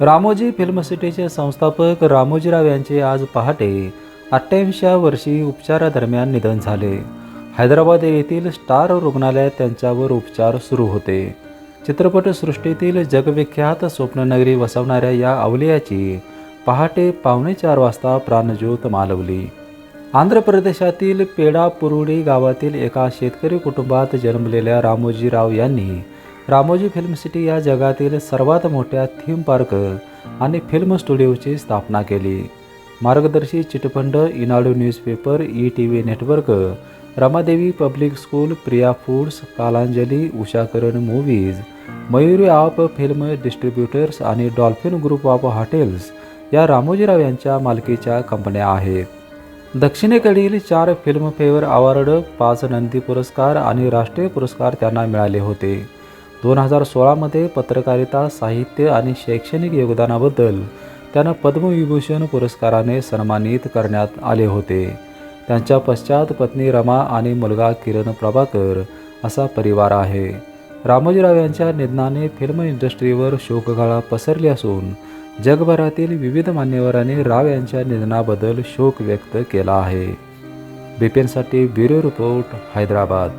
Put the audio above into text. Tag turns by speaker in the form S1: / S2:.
S1: Ramoji film सिटीचे संस्थापक रामोजीराव यांचे आज पहाटे अठ्ठ्याऐंशीव्या वर्षी उपचारादरम्यान निधन झाले. हैदराबाद येथील स्टार रुग्णालयात त्यांच्यावर उपचार सुरू होते. चित्रपटसृष्टीतील जगविख्यात स्वप्ननगरी वसवणाऱ्या या अवलियाची पहाटे पावणे चार वाजता प्राणज्योत मालवली. आंध्र प्रदेशातील पेडापुरुडी गावातील एका शेतकरी कुटुंबात जन्मलेल्या रामोजीराव यांनी रामोजी फिल्म सिटी या जगातील सर्वात मोठ्या थीम पार्क आणि फिल्म स्टुडिओची स्थापना केली. Margadarsi chit fund Eenadu newspaper E T V network Ramadevi public school Priya foods Kalanjali Ushakiran movies Mayuri of film distributors आणि डॉल्फिन ग्रुप ऑफ हॉटेल्स या रामोजीराव यांच्या मालकीच्या कंपन्या आहेत. दक्षिणेकडील चार फिल्मफेअर अवॉर्ड पाच नंदी पुरस्कार आणि राष्ट्रीय पुरस्कार त्यांना मिळाले होते. दोन हजार सोळामध्ये पत्रकारिता साहित्य आणि शैक्षणिक योगदानाबद्दल त्यांना पद्मविभूषण पुरस्काराने सन्मानित करण्यात आले होते. त्यांच्या पश्चात पत्नी रमा आणि मुलगा किरण प्रभाकर असा परिवार आहे. रामोजीराव यांच्या निधनाने फिल्म इंडस्ट्रीवर शोकगाळा पसरली असून जगभरातील विविध मान्यवरांनी राव यांच्या निधनाबद्दल शोक व्यक्त केला आहे. बिपिनसाठी ब्युरो रिपोर्ट हैदराबाद.